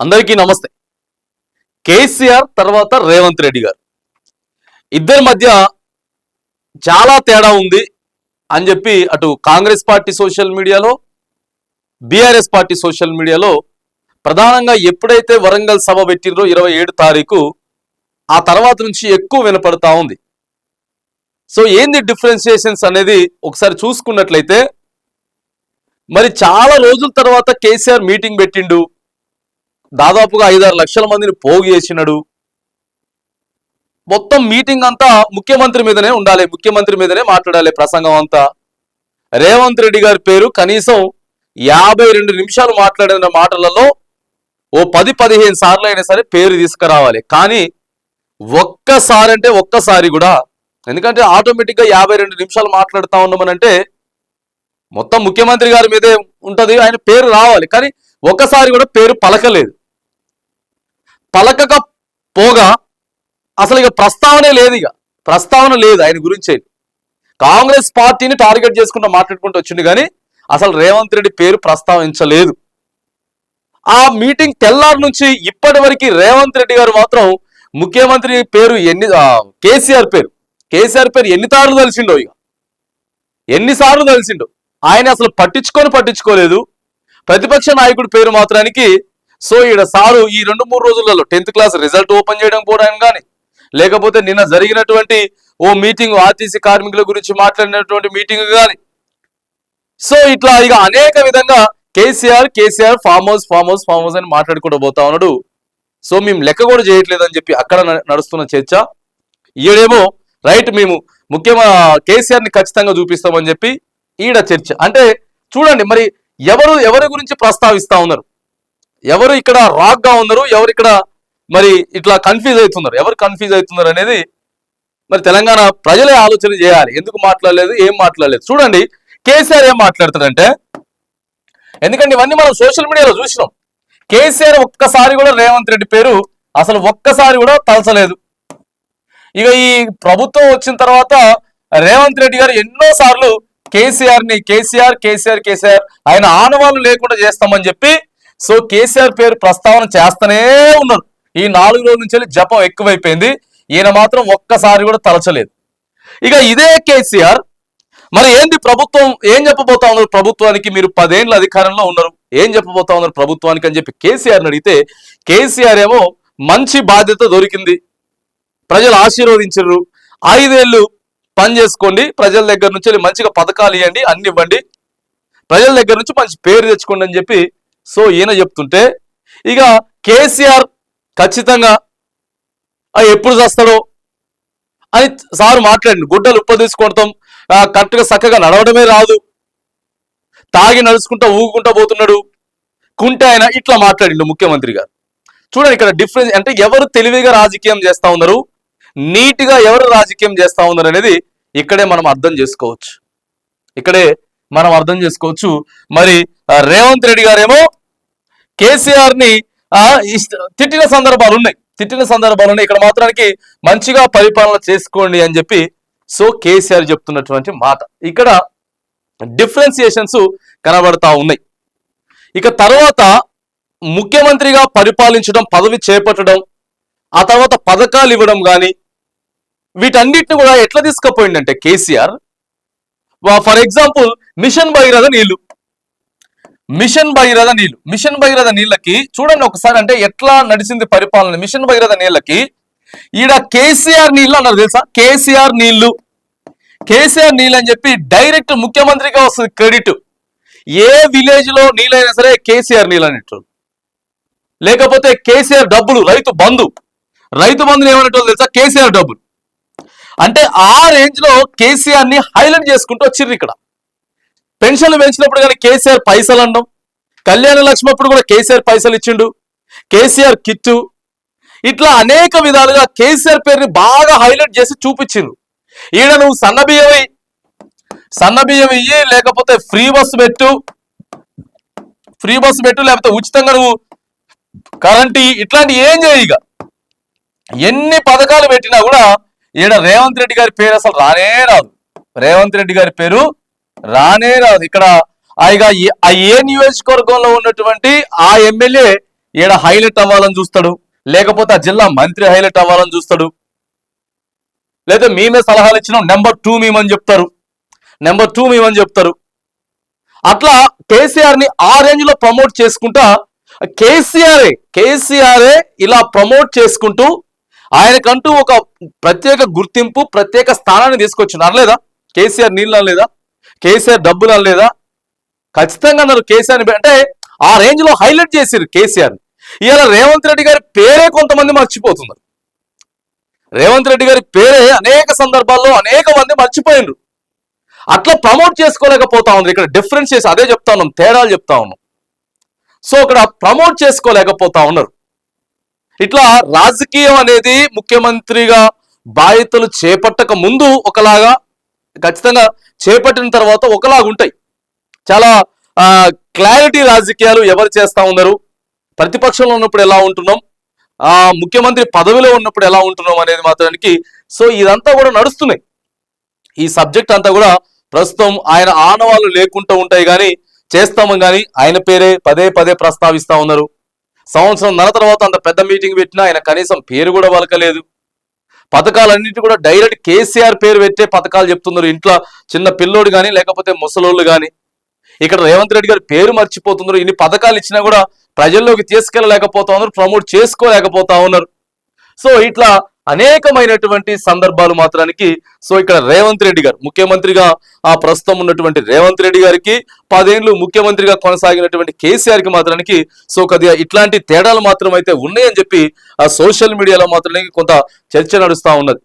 అందరికీ నమస్తే. కేసీఆర్ తర్వాత రేవంత్ రెడ్డి గారు. ఇద్దరి మధ్య చాలా తేడా ఉంది అని చెప్పి అటు కాంగ్రెస్ పార్టీ సోషల్ మీడియాలో బీఆర్ఎస్ పార్టీ సోషల్ మీడియాలో ప్రధానంగా ఎప్పుడైతే వరంగల్ సభ పెట్టిండ్రో ఇరవై ఏడు తారీఖు ఆ తర్వాత నుంచి ఎక్కువ వినపడతా ఉంది. సో ఏంది డిఫరెన్సియేషన్స్ అనేది ఒకసారి చూసుకున్నట్లయితే మరి చాలా రోజుల తర్వాత కేసీఆర్ మీటింగ్ పెట్టిండు దాదాపుగా ఐదారు లక్షల మందిని పోగు చేసినాడు. మొత్తం మీటింగ్ అంతా ముఖ్యమంత్రి మీదనే ఉండాలి ముఖ్యమంత్రి మీదనే మాట్లాడాలి ప్రసంగం అంతా. రేవంత్ రెడ్డి గారి పేరు కనీసం యాభై రెండు నిమిషాలు మాట్లాడిన మాటలలో ఓ పది పదిహేను సార్లు అయినా సరే పేరు తీసుకురావాలి. కానీ ఒక్కసారి అంటే ఒక్కసారి కూడా ఎందుకంటే ఆటోమేటిక్గా యాభై రెండు నిమిషాలు మాట్లాడుతూ ఉన్నామనంటే మొత్తం ముఖ్యమంత్రి గారి మీదే ఉంటుంది ఆయన పేరు రావాలి. కానీ ఒక్కసారి కూడా పేరు పలకలేదు. పలకక పోగా అసలు ఇక ప్రస్తావనే లేదు ఇక. ప్రస్తావన లేదు ఆయన గురించి కాంగ్రెస్ పార్టీని టార్గెట్ చేసుకుంటూ మాట్లాడుకుంటూ వచ్చింది కానీ అసలు రేవంత్ రెడ్డి పేరు ప్రస్తావించలేదు. ఆ మీటింగ్ తెల్లారి నుంచి ఇప్పటి వరకు రేవంత్ రెడ్డి గారు మాత్రం ముఖ్యమంత్రి పేరు ఎన్ని కేసీఆర్ పేరు. కేసీఆర్ పేరు ఎన్నిసార్లు తెలిసిండో ఇక. ఎన్నిసార్లు తెలిసిండో. ఆయన అసలు పట్టించుకొని పట్టించుకోలేదు. ప్రతిపక్ష నాయకుడి పేరు మాత్రానికి సో ఈడ సారు ఈ రెండు మూడు రోజులలో టెన్త్ క్లాస్ రిజల్ట్ ఓపెన్ చేయడం పోవడం కానీ లేకపోతే నిన్న జరిగినటువంటి ఓ మీటింగ్ ఆర్టీసీ కార్మికుల గురించి మాట్లాడినటువంటి మీటింగ్ కానీ సో ఇట్లా ఇక అనేక విధంగా KCR KCR farm house farm house farm house అని మాట్లాడుకుంటూ పోతా ఉన్నాడు. సో మేము లెక్క కూడా చేయట్లేదు అని చెప్పి అక్కడ న- నడుస్తున్న చర్చ. ఈడేమో రైట్ మేము ముఖ్యంగా కేసీఆర్ని ఖచ్చితంగా చూపిస్తామని చెప్పి ఈడ చర్చ. అంటే చూడండి మరి ఎవరు ఎవరి గురించి ప్రస్తావిస్తా ఉన్నారు? ఎవరు ఇక్కడ రాక్గా ఉన్నారు ఎవరు ఇక్కడ మరి ఇట్లా కన్ఫ్యూజ్ అవుతున్నారు ఎవరు కన్ఫ్యూజ్ అవుతున్నారు అనేది మరి తెలంగాణ ప్రజలే ఆలోచన చేయాలి. ఎందుకు మాట్లాడలేదు ఏం మాట్లాడలేదు? చూడండి కేసీఆర్ ఏం మాట్లాడతాడంటే ఎందుకంటే ఇవన్నీ మనం సోషల్ మీడియాలో చూసినాం. కేసీఆర్ ఒక్కసారి కూడా రేవంత్ రెడ్డి పేరు అసలు ఒక్కసారి కూడా తలచలేదు. ఇక ఈ ప్రభుత్వం వచ్చిన తర్వాత రేవంత్ రెడ్డి గారు ఎన్నో సార్లు కేసీఆర్ని కేసీఆర్ కేసీఆర్ కేసీఆర్ ఆయన ఆనవాళ్ళు లేకుండా చేస్తామని చెప్పి సో కేసీఆర్ పేరు ప్రస్తావన చేస్తూనే ఉన్నారు ఈ నాలుగు రోజుల నుంచి జపం ఎక్కువైపోయింది. ఈయన మాత్రం ఒక్కసారి కూడా తలచలేదు. ఇక ఇదే కేసీఆర్. మరి ఏంది ప్రభుత్వం? ఏం చెప్పబోతా ఉన్నారు ప్రభుత్వానికి? మీరు పదేళ్ళ అధికారంలో ఉన్నారు. ఏం చెప్పబోతా ఉన్నారు ప్రభుత్వానికి అని చెప్పి కేసీఆర్ని అడిగితే కేసీఆర్ ఏమో మంచి బాధ్యత దొరికింది. ప్రజలు ఆశీర్వదించరు. ఐదేళ్ళు పని చేసుకోండి. ప్రజల దగ్గర నుంచి మంచిగా పథకాలు ఇవ్వండి అన్ని ఇవ్వండి. ప్రజల దగ్గర నుంచి మంచి పేరు తెచ్చుకోండి అని చెప్పి సో ఈయన చెప్తుంటే ఇక కేసీఆర్ ఖచ్చితంగా ఎప్పుడు చేస్తాడో? అని సార్ మాట్లాడండి. గుడ్డలు ఉప్ప తీసుకొడతాం కరెక్ట్గా చక్కగా నడవడమే రాదు. తాగి నడుచుకుంటా ఊగుకుంటా పోతున్నాడు. కుంటే ఆయన ఇట్లా మాట్లాడిండు ముఖ్యమంత్రి గారు. చూడండి ఇక్కడ డిఫరెన్స్ అంటే ఎవరు తెలివిగా రాజకీయం చేస్తూ ఉన్నారు నీట్గా ఎవరు రాజకీయం చేస్తూ ఉన్నారు అనేది ఇక్కడే మనం అర్థం చేసుకోవచ్చు. ఇక్కడే మనం అర్థం చేసుకోవచ్చు. మరి రేవంత్ రెడ్డి గారేమో కేసీఆర్ని ఆ, ఇష్ట- తిట్టిన సందర్భాలు ఉన్నాయి తిట్టిన సందర్భాలు ఉన్నాయి ఇక్కడ మాత్రానికి మంచిగా పరిపాలన చేసుకోండి అని చెప్పి సో కేసీఆర్ చెప్తున్నటువంటి మాట. ఇక్కడ డిఫరెన్సియేషన్స్ కనబడతా ఉన్నాయి. ఇక తర్వాత ముఖ్యమంత్రిగా పరిపాలించడం పదవి చేపట్టడం ఆ తర్వాత పథకాలు ఇవ్వడం కానీ వీటన్నిటిని కూడా ఎట్లా తీసుకుపోయిందంటే KCR for example mission Bhagiratha నీళ్ళు. మిషన్ భగీరథ నీళ్ళు. మిషన్ భగీరథ నీళ్ళకి చూడండి ఒకసారి అంటే ఎట్లా నడిచింది పరిపాలన. మిషన్ భగీరథ నీళ్ళకి ఈడ కేసీఆర్ నీళ్ళు అన్నారు తెలుసా? కేసీఆర్ నీళ్ళు. కేసీఆర్ నీళ్ళు అని చెప్పి డైరెక్ట్ ముఖ్యమంత్రిగా వస్తుంది క్రెడిట్. ఏ విలేజ్లో నీళ్ళైనా సరే కేసీఆర్ నీళ్ళు అనేట్టు లేకపోతే కేసీఆర్ డబ్బులు రైతు బంధు. రైతు బంధుని ఏమనేటోళ్ళు తెలుసా? కేసీఆర్ డబ్బులు. అంటే ఆ రేంజ్లో కేసీఆర్ని హైలైట్ చేసుకుంటూ వచ్చిర్రు ఇక్కడ. పెన్షన్లు పెంచినప్పుడు కానీ కేసీఆర్ పైసలు అనడం కళ్యాణ లక్ష్మి అప్పుడు కూడా కేసీఆర్ పైసలు ఇచ్చిండు. కేసీఆర్ కిట్టు. ఇట్లా అనేక విధాలుగా కేసీఆర్ పేరుని బాగా హైలైట్ చేసి చూపించిండ్రు ఈడ నువ్వు సన్న సన్నబియ్యం ఇయ్యి, లేకపోతే ఫ్రీ బస్సు పెట్టు. ఫ్రీ బస్సు పెట్టు లేకపోతే ఉచితంగా నువ్వు కరెంట్ ఇట్లాంటి ఏం చేయి ఇక? ఎన్ని పథకాలు పెట్టినా కూడా ఈడ రేవంత్ రెడ్డి గారి పేరు అసలు రానే రాదు. రేవంత్ రెడ్డి గారి పేరు రానే రాదు. ఇక్కడ ఆ ఏ- ఆ ఏ నియోజకవర్గంలో ఉన్నటువంటి ఆ ఎమ్మెల్యే ఈడ హైలైట్ అవ్వాలని చూస్తాడు. లేకపోతే ఆ జిల్లా మంత్రి హైలైట్ అవ్వాలని చూస్తాడు. లేదా మేమే సలహాలు ఇచ్చినాం నెంబర్ టూ మేమని చెప్తారు. నెంబర్ టూ మేమని చెప్తారు. అట్లా కేసీఆర్ని ఆ రేంజ్లో ప్రమోట్ చేసుకుంటా కేసీఆర్ కేసీఆరే ఇలా ప్రమోట్ చేసుకుంటూ ఆయనకంటూ ఒక ప్రత్యేక గుర్తింపు ప్రత్యేక స్థానాన్ని తీసుకొచ్చిండు. అనలేదా? కేసీఆర్ నీళ్ళు అనలేదా కేసీఆర్ డబ్బులు అనలేదా? ఖచ్చితంగా అన్నారు కేసీఆర్ అంటే ఆ రేంజ్లో హైలైట్ చేసిరు కేసీఆర్ ఇవాళ రేవంత్ రెడ్డి గారి పేరే కొంతమంది మర్చిపోతున్నారు. రేవంత్ రెడ్డి గారి పేరే అనేక సందర్భాల్లో అనేక మంది మర్చిపోయినరు అట్లా ప్రమోట్ చేసుకోలేకపోతా ఉంది ఇక్కడ డిఫరెన్స్ చేసి అదే చెప్తా ఉన్నాం తేడాలు చెప్తా ఉన్నాం. సో ఇక్కడ ప్రమోట్ చేసుకోలేకపోతా ఉన్నారు. ఇట్లా రాజకీయం అనేది ముఖ్యమంత్రిగా బాధ్యతలు చేపట్టక ముందు ఒకలాగా ఖచ్చితంగా చేపట్టిన తర్వాత ఒకలాగా ఉంటాయి. చాలా క్లారిటీ రాజకీయాలు ఎవరు చేస్తూ ఉన్నారు? ప్రతిపక్షంలో ఉన్నప్పుడు ఎలా ఉంటున్నాం? ఆ ముఖ్యమంత్రి పదవిలో ఉన్నప్పుడు ఎలా ఉంటున్నాం అనేది మాత్రానికి సో ఇదంతా కూడా నడుస్తున్నాయి. ఈ సబ్జెక్ట్ అంతా కూడా ప్రస్తుతం ఆయన ఆనవాళ్ళు లేకుండా ఉంటాయి కానీ చేస్తాము కానీ ఆయన పేరే పదే పదే ప్రస్తావిస్తా ఉన్నారు. సంవత్సరం నెల తర్వాత అంత పెద్ద మీటింగ్ పెట్టినా ఆయన కనీసం పేరు కూడా వలకలేదు పథకాలన్నిటి కూడా డైరెక్ట్ కేసీఆర్ పేరు పెట్టే పథకాలు చెప్తున్నారు. ఇంట్లో చిన్న పిల్లోడు కానీ లేకపోతే ముసలోళ్ళు కానీ ఇక్కడ రేవంత్ రెడ్డి గారి పేరు మర్చిపోతున్నారు. ఇన్ని పథకాలు ఇచ్చినా కూడా ప్రజల్లోకి తీసుకెళ్ళలేకపోతా ఉన్నారు ప్రమోట్ చేసుకోలేకపోతా ఉన్నారు. సో ఇట్లా అనేకమైనటువంటి సందర్భాలు మాత్రానికి. సో ఇక్కడ రేవంత్ రెడ్డి గారు ముఖ్యమంత్రిగా ఆ ప్రస్తుతం ఉన్నటువంటి రేవంత్ రెడ్డి గారికి పదేళ్ళు ముఖ్యమంత్రిగా కొనసాగినటువంటి కేసీఆర్కి మాత్రానికి సో కొద్దిగా ఇట్లాంటి తేడాలు మాత్రం అయితే ఉన్నాయని చెప్పి ఆ సోషల్ మీడియాలో మాత్రమే కొంత చర్చ నడుస్తూ ఉన్నది.